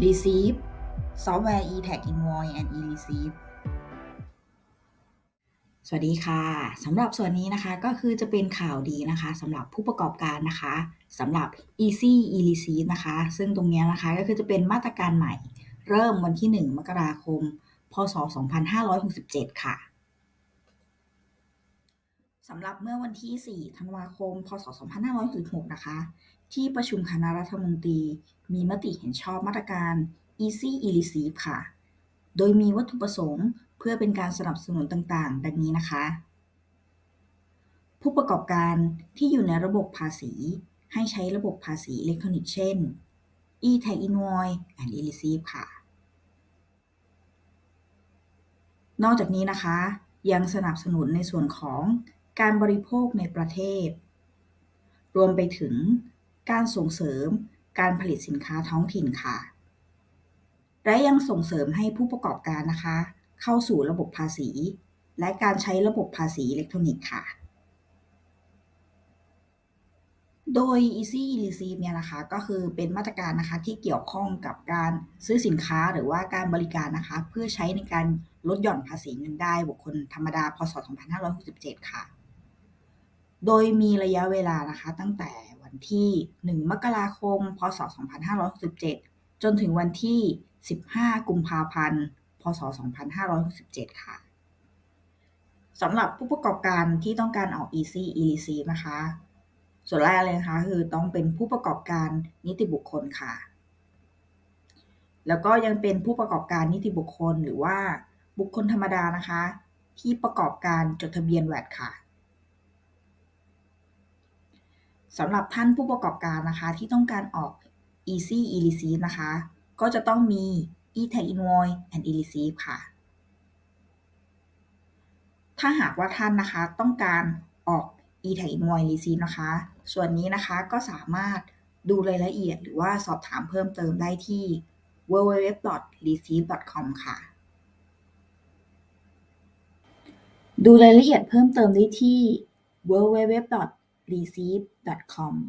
Receive Software eTag Invoice and eReceive สวัสดีค่ะสำหรับส่วนนี้นะคะก็คือจะเป็นข่าวดีนะคะสำหรับผู้ประกอบการนะคะสำหรับ Easy eReceive นะคะ ซึ่งตรงนี้นะคะก็คือจะเป็นมาตรการใหม่ เริ่มวันที่ 1 มกราคม พศ 2567 ค่ะ สำหรับเมื่อวันที่ 4 ธันวาคม พศ 2566 นะคะ ที่ประชุมคณะรัฐมนตรี มีมติเห็นชอบมาตรการ Easy eReceive ค่ะ โดยมีวัตถุประสงค์เพื่อเป็นการสนับสนุนต่างๆ ดังนี้นะคะ ผู้ประกอบการที่อยู่ในระบบภาษี ให้ใช้ระบบภาษีอิเล็กทรอนิกส์เช่น e-tag invoice and e-receive ค่ะ นอกจากนี้นะคะ ยังสนับสนุนในส่วนของ การบริโภคในประเทศ รวมไปถึงการส่งเสริมการผลิตสินค้าท้องถิ่นค่ะ และยังส่งเสริมให้ผู้ประกอบการนะคะ เข้าสู่ระบบภาษี และการใช้ระบบภาษีอิเล็กทรอนิกส์ค่ะ โดย Easy eReceive เนี่ยนะคะก็คือเป็นมาตรการนะคะที่เกี่ยวข้องกับการซื้อสินค้าหรือว่าการบริการนะคะ เพื่อใช้ในการลดหย่อนภาษีเงินได้บุคคลธรรมดา พศ 2567 ค่ะ โดยมีระยะเวลานะคะ ตั้งแต่วันที่ 1 มกราคม พศ 2567 จนถึงวันที่ 15 กุมภาพันธ์ พศ 2567 ค่ะสำหรับผู้ประกอบการที่ต้องการออก Easy e c นะคะ ส่วนแรกเลยนะคะคือต้องเป็นผู้ประกอบการนิติบุคคลค่ะ แล้วก็ยังเป็นผู้ประกอบการนิติบุคคลหรือว่าบุคคลธรรมดานะคะ ที่ประกอบการจดทะเบียนแวดค่ะ สำหรับท่านผู้ประกอบการนะคะ ที่ต้องการออก Easy eReceive นะคะ ก็จะต้องมี eTag Invoice and eReceive ค่ะ ถ้าหากว่าท่านนะคะต้องการออก eTag Invoice Receive นะคะ ส่วนนี้นะคะก็สามารถดูรายละเอียดหรือว่าสอบถามเพิ่มเติมได้ที่ www.receive.com ค่ะ ดูรายละเอียดเพิ่มเติมได้ที่ www receive.com